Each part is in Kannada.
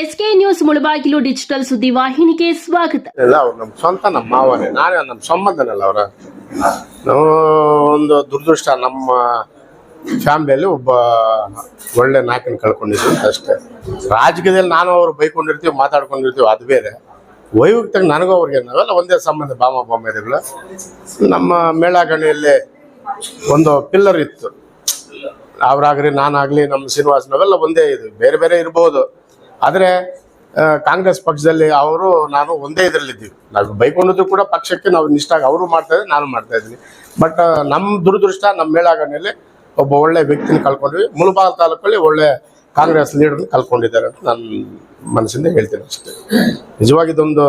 ಎಸ್ಕೆ ನ್ಯೂಸ್ ಮುಳಬಾಗಿಲು ಡಿಜಿಟಲ್ ಸುದ್ದಿ ವಾಹಿನಿಗೆ ಸ್ವಾಗತ. ಅವ್ರು ನಮ್ಮ ಸ್ವಂತ ನಮ್ಮ ಮಾವನೇ ನಾನೇ ನಮ್ಮ ಸಂಬಂಧನಲ್ಲ ಅವರ. ಒಂದು ದುರದೃಷ್ಟ ನಮ್ಮ ಫ್ಯಾಮಿಲಿಯಲ್ಲಿ ಒಬ್ಬ ಒಳ್ಳೆ ನಾಯಕನ ಕಳ್ಕೊಂಡಿದ್ವಿ ಅಷ್ಟೇ. ರಾಜಕೀಯದಲ್ಲಿ ನಾನು ಅವ್ರು ಬೈಕೊಂಡಿರ್ತೀವಿ, ಮಾತಾಡ್ಕೊಂಡಿರ್ತೀವಿ, ಅದು ಬೇರೆ. ವೈಯಕ್ತಿಕ ನನಗೂ ಅವ್ರಿಗೆ ನಾವೆಲ್ಲ ಒಂದೇ ಸಂಬಂಧ ಬಾಮ ಬಾಂಬೆಗಳು ನಮ್ಮ ಮೇಳಾಗಣಿಯಲ್ಲಿ ಒಂದು ಪಿಲ್ಲರ್ ಇತ್ತು. ಅವರಾಗ್ಲಿ, ನಾನಾಗ್ಲಿ, ನಮ್ಮ ಶ್ರೀನಿವಾಸ್, ನಾವೆಲ್ಲ ಒಂದೇ ಇದು. ಬೇರೆ ಬೇರೆ ಇರ್ಬೋದು. ಆದರೆ ಕಾಂಗ್ರೆಸ್ ಪಕ್ಷದಲ್ಲಿ ಅವರು, ನಾನು ಒಂದೇ ಇದರಲ್ಲಿದ್ದೀವಿ. ನಾವು ಬೈಕೊಂಡಿದ್ದು ಕೂಡ ಪಕ್ಷಕ್ಕೆ ನಾವು ನಿಷ್ಠಾಗಿ ಅವರು ಮಾಡ್ತಾ ನಾನು ಮಾಡ್ತಾ ಇದ್ದೀನಿ. ಬಟ್ ನಮ್ಮ ದುರದೃಷ್ಟ ನಮ್ಮ ಮೇಳಾಗಣಿಯಲ್ಲಿ ಒಬ್ಬ ಒಳ್ಳೆ ವ್ಯಕ್ತಿನ ಕಳ್ಕೊಂಡ್ವಿ. ಮುಲ್ಬಾಲ್ ತಾಲೂಕಲ್ಲಿ ಒಳ್ಳೆ ಕಾಂಗ್ರೆಸ್ ಲೀಡರ್ನ ಕಳ್ಕೊಂಡಿದ್ದಾರೆ ಅಂತ ನನ್ನ ಮನಸ್ಸಿಂದ ಹೇಳ್ತೀನಿ ಅಷ್ಟೇ. ನಿಜವಾಗಿ ಇದೊಂದು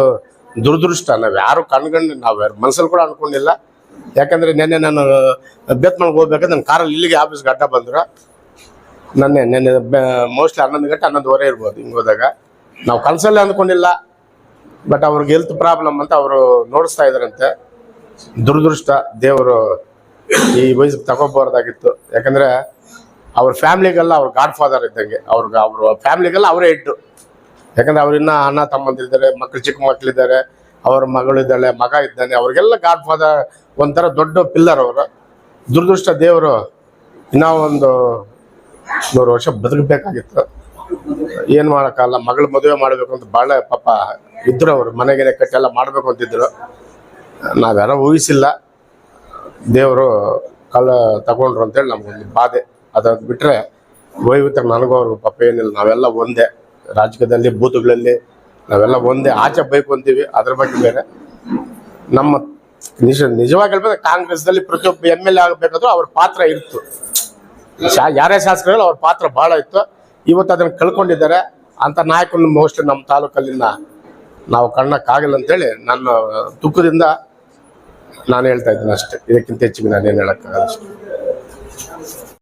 ದುರದೃಷ್ಟ. ನಾವು ಯಾರು ಕಣ್ಗಂಡು, ನಾವು ಯಾರು ಮನಸ್ಸಲ್ಲಿ ಕೂಡ ಅನ್ಕೊಂಡಿಲ್ಲ. ಯಾಕಂದ್ರೆ, ನಿನ್ನೆ ನಾನು ಬೇತ್ಮಳ್ಗೆ ಹೋಗ್ಬೇಕಾದ್ರೆ ನನ್ನ ಕಾರಲ್ಲಿ ಇಲ್ಲಿಗೆ ಆಫೀಸ್ಗೆ ಅಡ್ಡ ಬಂದ್ರು. ನನ್ನೆ ನೆನ್ನೆ ಮೋಸ್ಟ್ಲಿ ಹನ್ನೊಂದು ಗಂಟೆ ಹನ್ನೊಂದುವರೆ ಇರ್ಬೋದು ಹಿಂಗೆ ಹೋದಾಗ. ನಾವು ಕನಸಲ್ಲೇ ಅಂದ್ಕೊಂಡಿಲ್ಲ ಬಟ್ ಅವ್ರಿಗೆ ಹೆಲ್ತ್ ಪ್ರಾಬ್ಲಮ್ ಅಂತ ಅವರು ನೋಡಿಸ್ತಾ ಇದ್ರಂತೆ ದುರದೃಷ್ಟ, ದೇವರು ಈ ವಯಸ್ಸಿಗೆ ತಗೋಬಾರ್ದಾಗಿತ್ತು. ಯಾಕಂದರೆ ಅವ್ರ ಫ್ಯಾಮ್ಲಿಗೆಲ್ಲ ಅವ್ರ ಗಾಡ್ ಫಾದರ್ ಇದ್ದಂಗೆ. ಅವ್ರಿಗೆ ಅವ್ರ ಫ್ಯಾಮ್ಲಿಗೆಲ್ಲ ಅವರೇ ಇಟ್ಟು ಯಾಕಂದರೆ ಅವ್ರಿನ್ನ ಅಣ್ಣ ತಮ್ಮಂದಿರಿದ್ದಾರೆ ಮಕ್ಕಳು ಚಿಕ್ಕ ಮಕ್ಕಳಿದ್ದಾರೆ ಅವ್ರ ಮಗಳಿದ್ದಾಳೆ ಮಗ ಇದ್ದಾನೆ, ಅವ್ರಿಗೆಲ್ಲ ಗಾಡ್ ಫಾದರ್ ಒಂಥರ ದೊಡ್ಡ ಪಿಲ್ಲರ್ ಅವರು. ದುರದೃಷ್ಟ ದೇವರು ಇನ್ನೂ ಒಂದು ನೂರು ವರ್ಷ ಬದುಕಬೇಕಾಗಿತ್ತು. ಏನು ಮಾಡೋಕ್ಕಲ್ಲ ಮಗಳು ಮದುವೆ ಮಾಡಬೇಕು ಅಂತ ಭಾಳ ಪಾಪ ಇದ್ರು ಅವರು ಮನೆಗೆ ಕಟ್ಟೆಲ್ಲ ಮಾಡಬೇಕು ಅಂತಿದ್ರು. ನಾವ್ಯಾರ ಊಹಿಸಿಲ್ಲ. ದೇವರು ಕಲ್ಲ ತಗೊಂಡ್ರು ಅಂತೇಳಿ ನಮ್ಗೊಂದು ಬಾಧೆ. ಅದಾದ್ ಬಿಟ್ಟರೆ ವೈವಿಧ್ಯ ನನಗೂ ಅವ್ರಿಗೂ ಪಾಪ ಏನಿಲ್ಲ. ನಾವೆಲ್ಲ ಒಂದೇ. ರಾಜಕೀಯದಲ್ಲಿ, ಬೂತುಗಳಲ್ಲಿ ನಾವೆಲ್ಲ ಒಂದೇ. ಆಚೆ ಬೇಕು ಅಂತೀವಿ, ಅದ್ರ ಬಗ್ಗೆ ಬೇರೆ. ನಮ್ಮ ನಿಜ ನಿಜವಾಗಿ ಹೇಳ್ಬೇಕು ಕಾಂಗ್ರೆಸ್ದಲ್ಲಿ ಪ್ರತಿಯೊಬ್ಬ ಎಂ ಎಲ್ ಎ ಆಗಬೇಕಾದ್ರೂ ಅವ್ರ ಪಾತ್ರ ಇತ್ತು ಶಾ ಯಾರೇ ಶಾಸಕರು ಅವ್ರ ಪಾತ್ರ ಬಹಳ ಇತ್ತು. ಇವತ್ತು ಅದನ್ನ ಕಳ್ಕೊಂಡಿದ್ದಾರೆ. ಅಂತ ನಾಯಕನ ಮೋಸ್ಟ್ ನಮ್ಮ ತಾಲೂಕಲ್ಲಿಂದ ನಾವು ಕಣ್ಣಕ್ಕಾಗಲ್ಲ ಅಂತೇಳಿ ನನ್ನ ದುಃಖದಿಂದ ನಾನು ಹೇಳ್ತಾ ಇದ್ದೀನಿ ಅಷ್ಟೇ. ಇದಕ್ಕಿಂತ ಹೆಚ್ಚಿಗೆ ನಾನೇನು ಹೇಳಕ್ಕಾಗಲ್ಲ ಅಷ್ಟೇ.